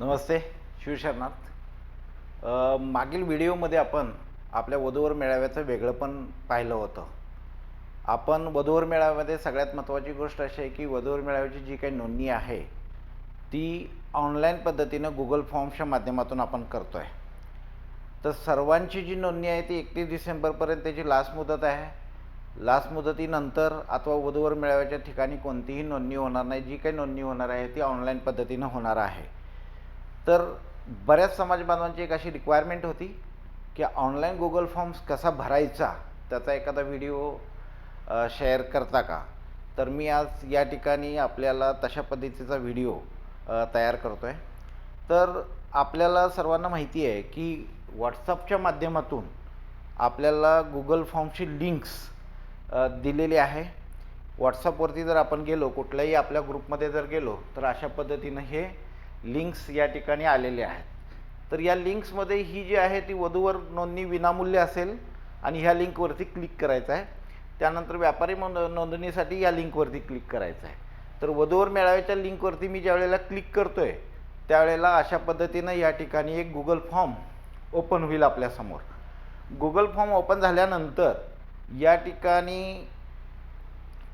नमस्ते शिवशरनाथ अ, मागील व्हिडिओमध्ये आपण आपल्या वधूवर मेळाव्याचं वेगळं पण पाहिलं होतं. आपण वधूवर मेळाव्यामध्ये सगळ्यात महत्त्वाची गोष्ट अशी आहे की वधूवर मेळाव्याची जी काही नोंदणी आहे ती ऑनलाईन पद्धतीनं गुगल फॉर्म्सच्या माध्यमातून आपण करतो आहे तर सर्वांची जी नोंदणी आहे ती एकतीस डिसेंबरपर्यंत त्याची लास्ट मुदत आहे. लास्ट मुदतीनंतर अथवा वधूवर मेळाव्याच्या ठिकाणी कोणतीही नोंदणी होणार नाही. जी काही नोंदणी होणार आहे ती ऑनलाईन पद्धतीनं होणार आहे. तर बऱ्याच समाज बांधवांची एक अशी रिक्वायरमेंट होती की ऑनलाईन गुगल फॉर्म्स कसा भरायचा त्याचा एखादा व्हिडिओ शेअर करता का? तर मी आज या ठिकाणी आपल्याला तशा पद्धतीचा व्हिडिओ तयार करतो आहे तर आपल्याला सर्वांना माहिती आहे की व्हॉट्सअपच्या माध्यमातून आपल्याला गुगल फॉर्मची लिंक्स दिलेली आहे. व्हॉट्सअपवरती जर आपण गेलो कुठल्याही आपल्या ग्रुपमध्ये जर गेलो तर अशा पद्धतीनं हे लिंक्स या ठिकाणी आलेले आहेत. तर या लिंक्समध्ये ही जी आहे ती वधूवर नोंदणी विनामूल्य असेल आणि ह्या लिंकवरती क्लिक करायचं आहे. त्यानंतर व्यापारी नोंद नोंदणीसाठी या लिंकवरती क्लिक करायचं आहे. तर वधूवर मेळाव्याच्या लिंकवरती मी ज्यावेळेला क्लिक करतो आहे त्यावेळेला अशा पद्धतीनं या ठिकाणी एक गुगल फॉर्म ओपन होईल आपल्यासमोर गुगल फॉर्म ओपन झाल्यानंतर या ठिकाणी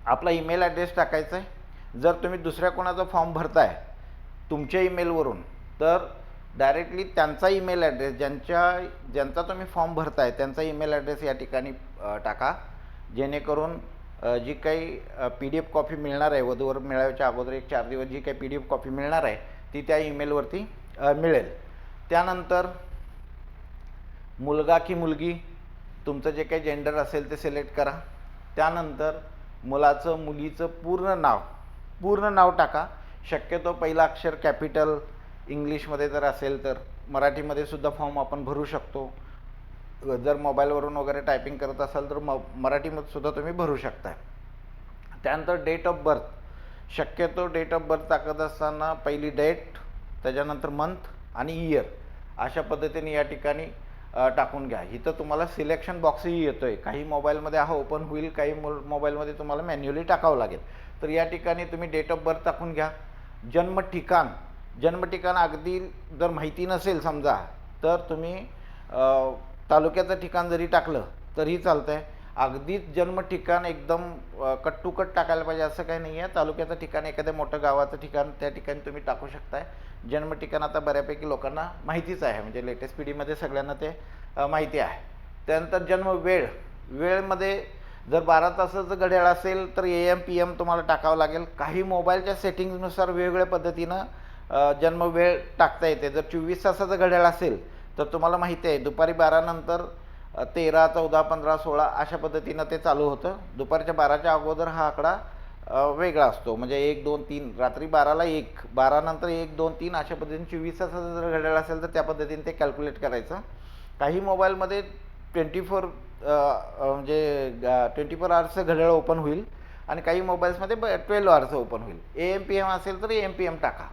आपला ईमेल ॲड्रेस टाकायचा आहे. जर तुम्ही दुसऱ्या कोणाचा फॉर्म भरताय तुमच्या ईमेलवरून. तर डायरेक्टली त्यांचा ईमेल ॲड्रेस ज्यांच्या ज्यांचा तुम्ही फॉर्म भरताय त्यांचा ईमेल ॲड्रेस या ठिकाणी टाका. जेणेकरून जी काही पी डी एफ कॉपी मिळणार आहे वधूवर मिळायच्या अगोदर एक चार दिवस जी काही पी डी एफ कॉपी मिळणार आहे ती त्या ईमेलवरती मिळेल. त्यानंतर मुलगा की मुलगी तुमचं जे काही जेंडर असेल ते सिलेक्ट करा. त्यानंतर मुलाचं मुलीचं पूर्ण नाव पूर्ण नाव टाका. शक्यतो पहिला अक्षर कॅपिटल इंग्लिशमध्ये जर असेल तर मराठीमध्ये सुद्धा फॉर्म आपण भरू शकतो. जर मोबाईलवरून वगैरे टायपिंग करत असाल तर म मराठीमध्ये सुद्धा तुम्ही भरू शकता. त्यानंतर डेट ऑफ बर्थ शक्यतो डेट ऑफ बर्थ टाकत असताना पहिली डेट त्याच्यानंतर मंथ आणि इयर अशा पद्धतीने या ठिकाणी टाकून घ्या. इथं तुम्हाला सिलेक्शन बॉक्सही येतो आहे काही मोबाईलमध्ये हा ओपन होईल काही मो मोबाईलमध्ये तुम्हाला मॅन्युअली टाकावं लागेल. तर या ठिकाणी तुम्ही डेट ऑफ बर्थ टाकून घ्या. जन्म ठिकाण जन्म ठिकाण अगदी जर माहिती नसेल समजा तर तुम्ही तालुक्याचं ठिकाण जरी टाकलं तरी चालतं आहे अगदीच जन्म ठिकाण एकदम कट टू कट टाकायला पाहिजे असं काही नाही आहे तालुक्याचं ठिकाण एखाद्या मोठं गावाचं ठिकाण त्या ठिकाणी तुम्ही टाकू शकताय. जन्म ठिकाण आता बऱ्यापैकी लोकांना माहितीच आहे. म्हणजे लेटेस्ट पिढीमध्ये सगळ्यांना ते माहिती आहे. त्यानंतर जन्म वेळ. वेळमध्ये जर बारा तासाचं घड्याळ असेल तर ए एम पी एम तुम्हाला टाकावं लागेल. काही मोबाईलच्या सेटिंग्जनुसार वेगवेगळ्या पद्धतीनं जन्मवेळ जन्म वेळ टाकता येते. जर चोवीस तासाचं घड्याळ असेल तर तुम्हाला माहिती आहे दुपारी बारानंतर तेरा चौदा पंधरा सोळा अशा पद्धतीनं ते चालू होतं. दुपारच्या बाराच्या अगोदर हा आकडा वेगळा असतो. म्हणजे एक दोन तीन रात्री बाराला एक बारानंतर एक दोन तीन अशा पद्धतीने चोवीस तासाचं जर घड्याळ असेल तर त्या पद्धतीने ते कॅल्क्युलेट करायचं. काही मोबाईलमध्ये ट्वेंटी फोर म्हणजे ट्वेंटी फोर आवर्सचं घड्याळ ओपन होईल आणि काही मोबाईल्समध्ये ब ट्वेल्व आवर्सचं ओपन होईल. ए एम पी एम असेल तर ए एम पी एम टाका.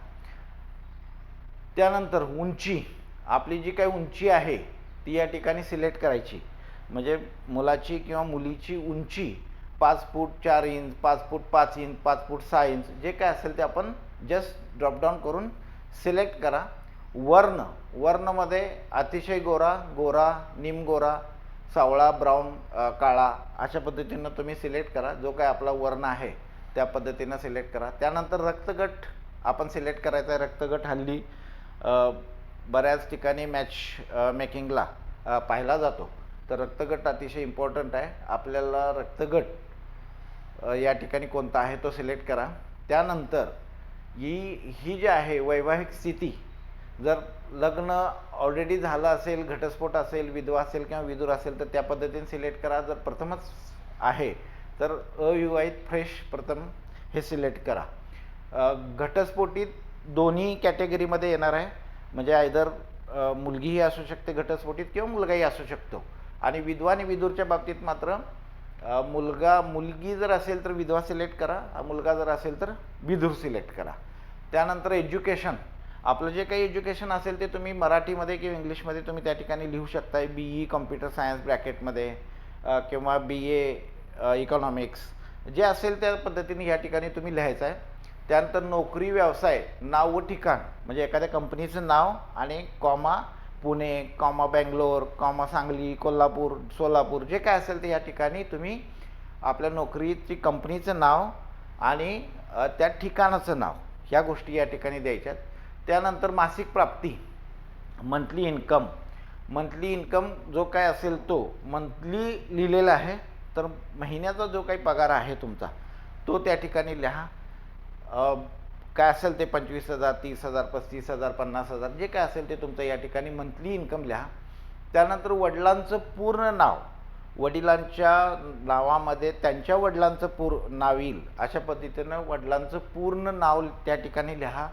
त्यानंतर उंची. आपली जी काही उंची आहे ती या ठिकाणी सिलेक्ट करायची. म्हणजे मुलाची किंवा मुलीची उंची पाच फूट चार इंच पाच फूट पाच इंच पाच फूट सहा इंच जे काय असेल ते आपण जस्ट ड्रॉपडाऊन करून सिलेक्ट करा. वर्ण. वर्णमध्ये अतिशय गोरा गोरा निमगोरा सावळा ब्राऊन काळा अशा पद्धतीनं तुम्ही सिलेक्ट करा. जो काय आपला वर्ण आहे त्या पद्धतीनं सिलेक्ट करा. त्यानंतर रक्तगट आपण सिलेक्ट करायचा आहे रक्तगट हल्ली बऱ्याच ठिकाणी मॅच मेकिंगला पाहिला जातो. तर रक्तगट अतिशय इम्पॉर्टंट आहे. आपल्याला रक्तगट या ठिकाणी कोणता आहे तो सिलेक्ट करा. त्यानंतर ही ही जी आहे वैवाहिक स्थिती जर लग्न ऑलरेडी झालं असेल घटस्फोट असेल विधवा असेल किंवा विदूर असेल तर त्या पद्धतीने सिलेक्ट करा. जर प्रथमच आहे तर अविवाहित फ्रेश प्रथम हे सिलेक्ट करा. घटस्फोटीत दोन्ही कॅटेगरीमध्ये येणार आहे. म्हणजे आयदर मुलगीही असू शकते घटस्फोटीत किंवा मुलगाही असू शकतो. आणि विधवा आणि विदूरच्या बाबतीत मात्र मुलगा मुलगी जर असेल तर विधवा सिलेक्ट करा. मुलगा जर असेल तर विधूर सिलेक्ट करा. त्यानंतर एज्युकेशन आपलं जे काही एज्युकेशन असेल ते तुम्ही मराठीमध्ये किंवा इंग्लिशमध्ये तुम्ही त्या ठिकाणी लिहू शकताय. बी ई कम्प्युटर सायन्स ब्रॅकेटमध्ये किंवा बी ए इकॉनॉमिक्स जे असेल त्या पद्धतीने ह्या ठिकाणी तुम्ही लिहायचं आहे त्यानंतर नोकरी व्यवसाय नाव व ठिकाण. म्हणजे एखाद्या कंपनीचं नाव आणि comma Pune comma Bangalore comma Sangli Kolhapur Solapur जे काय असेल ते या ठिकाणी तुम्ही आपल्या नोकरीची कंपनीचं नाव आणि त्या ठिकाणाचं नाव ह्या गोष्टी या ठिकाणी द्यायच्यात. त्यानंतर मासिक प्राप्ती मंथली इन्कम मंथली इन्कम जो काय असेल तो मंथली लिहिलेला आहे तर महिन्याचा जो काही पगार आहे तुमचा तो त्या ठिकाणी लिहा. काय असेल ते पंचवीस हजार तीस हजार पस्तीस हजार पन्नास हजार जे काय असेल ते तुमचं या ठिकाणी मंथली इन्कम लिहा. त्यानंतर वडिलांचं पूर्ण नाव वडिलांच्या नावामध्ये त्यांच्या वडिलांचं पूर नाव येईल. अशा पद्धतीनं वडिलांचं पूर्ण नाव त्या ठिकाणी लिहा.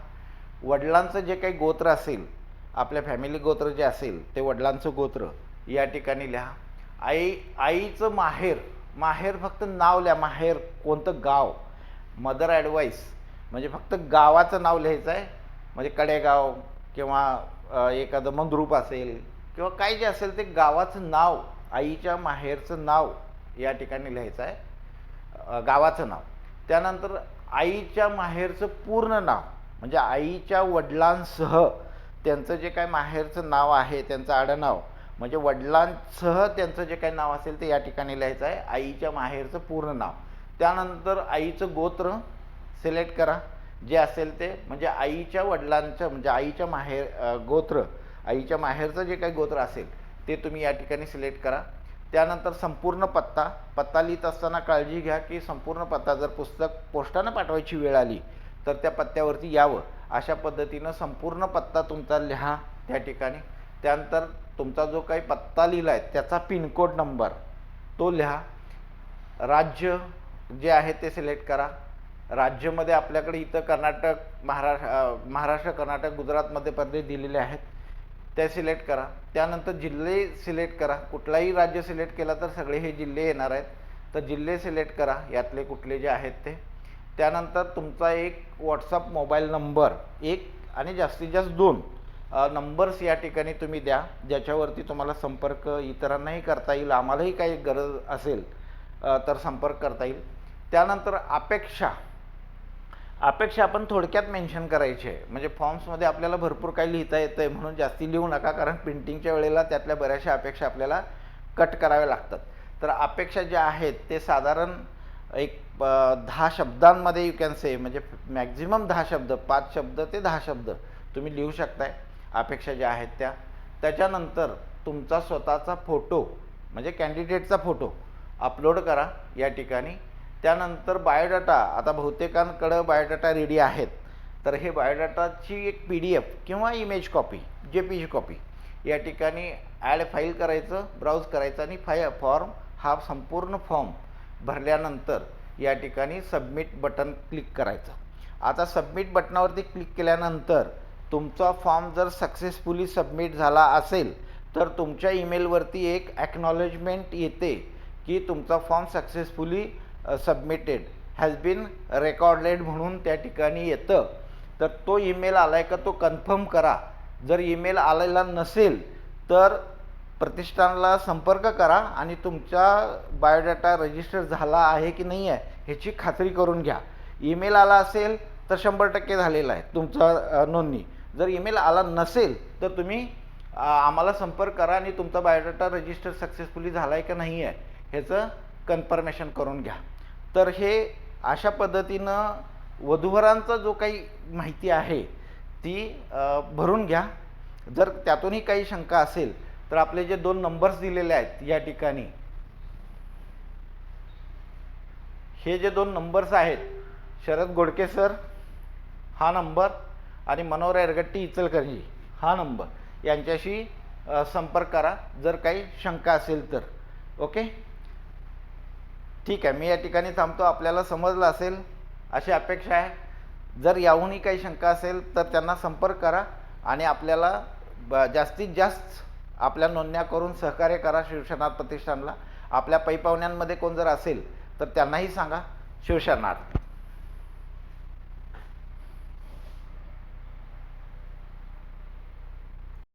वडिलांचं जे काही गोत्र असेल आपल्या फॅमिली गोत्र जे असेल ते वडिलांचं गोत्र या ठिकाणी लिहा. आई आईचं माहेर माहेर फक्त नाव लिहा. माहेर कोणतं गाव? मदर ॲडवाईस म्हणजे फक्त गावाचं नाव लिहायचं आहे. म्हणजे कडेगाव किंवा एखादं मंद्रूप असेल किंवा काय जे असेल ते गावाचं नाव आईच्या माहेरचं नाव या ठिकाणी लिहायचं आहे. गावाचं नाव. त्यानंतर आईच्या माहेरचं पूर्ण नाव. म्हणजे आईच्या वडिलांसह त्यांचं जे काय माहेरचं नाव आहे त्यांचं आडनाव म्हणजे वडिलांसह त्यांचं जे काही नाव असेल ते या ठिकाणी लिहायचं आहे. आईच्या माहेरचं पूर्ण नाव. त्यानंतर आईचं गोत्र सिलेक्ट करा. जे असेल ते म्हणजे आईच्या वडिलांचं म्हणजे आईच्या माहेर गोत्र आईच्या माहेरचं जे काही गोत्र असेल ते तुम्ही या ठिकाणी सिलेक्ट करा. त्यानंतर संपूर्ण पत्ता पत्ता लिहित असताना काळजी घ्या की संपूर्ण पत्ता जर पुस्तक पोस्टानं पाठवायची वेळ आली तर त्या पत्त्यावरती यावं. अशा पद्धतीनं संपूर्ण पत्ता तुमचा लिहा त्या ठिकाणी. त्यानंतर तुमचा जो काही पत्ता लिहिला आहे त्याचा पिनकोड नंबर तो लिहा. राज्य जे आहे ते सिलेक्ट करा. राज्यामध्ये आपल्याकडे इथं कर्नाटक महाराष्ट्र महाराष्ट्र कर्नाटक गुजरातमध्ये प्रदेश दिलेले आहेत. ते सिलेक्ट करा. त्यानंतर जिल्हे सिलेक्ट करा. कुठलाही राज्य सिलेक्ट केला तर सगळे हे जिल्हे येणार आहेत. तर जिल्हे सिलेक्ट करा. यातले कुठले जे आहेत ते. त्यानंतर तुमचा एक व्हॉट्सअप मोबाईल नंबर एक आणि जास्तीत जास्त दोन नंबर्स या ठिकाणी तुम्ही द्या. ज्याच्यावरती तुम्हाला संपर्क इतरांनाही करता येईल आम्हालाही काही गरज असेल तर संपर्क करता येईल. त्यानंतर अपेक्षा. अपेक्षा आपण थोडक्यात मेन्शन करायची. आहे म्हणजे फॉर्म्समध्ये आपल्याला भरपूर काही लिहिता येतं आहे म्हणून जास्ती लिहू नका कारण प्रिंटिंगच्या वेळेला त्यातल्या बऱ्याचशा अपेक्षा आपल्याला कट कराव्या लागतात. तर अपेक्षा ज्या आहेत ते साधारण एक दहा शब्दांमध्ये यू कॅन से म्हणजे मॅक्झिमम दहा शब्द पाच शब्द ते दहा शब्द तुम्ही लिहू शकताय. अपेक्षा ज्या आहेत त्या. त्याच्यानंतर तुमचा स्वतःचा फोटो म्हणजे कॅन्डिडेटचा फोटो अपलोड करा या ठिकाणी. त्यानंतर बायोडाटा आता बहुतेकांकडं बायोडाटा रेडी आहेत. तर हे बायोडाटाची एक पी डी एफ किंवा image copy J P G copy या ठिकाणी ॲड फाईल करायचं ब्राउज करायचं आणि फाय फॉर्म हा संपूर्ण फॉर्म भरल्यानंतर या ठिकाणी सबमिट बटन क्लिक करायचं. आता सबमिट बटनावरती क्लिक केल्यानंतर तुमचा फॉर्म जर सक्सेसफुली सबमिट झाला असेल तर तुमच्या ईमेलवरती एक ॲक्नॉलेजमेंट येते की तुमचा form successfully submitted has been recorded म्हणून त्या ठिकाणी येतं. तर तो ईमेल आला आहे का तो कन्फर्म करा. जर ईमेल आलेला नसेल तर प्रतिष्ठानला संपर्क करा आणि तुमचा बायोडाटा रजिस्टर झाला आहे की नाही आहे ह्याची खात्री करून घ्या. ईमेल आला असेल तर शंभर टक्के झालेला आहे तुमचा नोंदणी. जर ईमेल आला नसेल तर तुम्ही आम्हाला संपर्क करा आणि तुमचा बायोडाटा रजिस्टर सक्सेसफुली झाला आहे का नाही आहे ह्याचं कन्फर्मेशन करून घ्या. तर हे अशा पद्धतीनं वधूवरांचा जो काही माहिती आहे ती भरून घ्या. जर त्यातूनही काही शंका असेल तर आपले जे दोन नंबर्स दिलेले आहेत या ठिकाणी हे जे दोन नंबर्स आहेत शरद गोडके सर हा नंबर आणि मनोहर एरगट्टी इचलकरंजी हा नंबर यांच्याशी संपर्क करा जर काही शंका असेल तर. ओके ठीक आहे मी या ठिकाणी थांबतो. आपल्याला समजलं असेल अशी अपेक्षा आहे. जर याहूनही काही शंका असेल तर त्यांना संपर्क करा आणि आपल्याला जास्तीत जास्त आपल्या नोंदण्या करून सहकार्य करा शिवसेना प्रतिष्ठानला. आपल्या पैपावण्यांमध्ये कोण जर असेल तर त्यांनाही सांगा. शिवसेनार्थ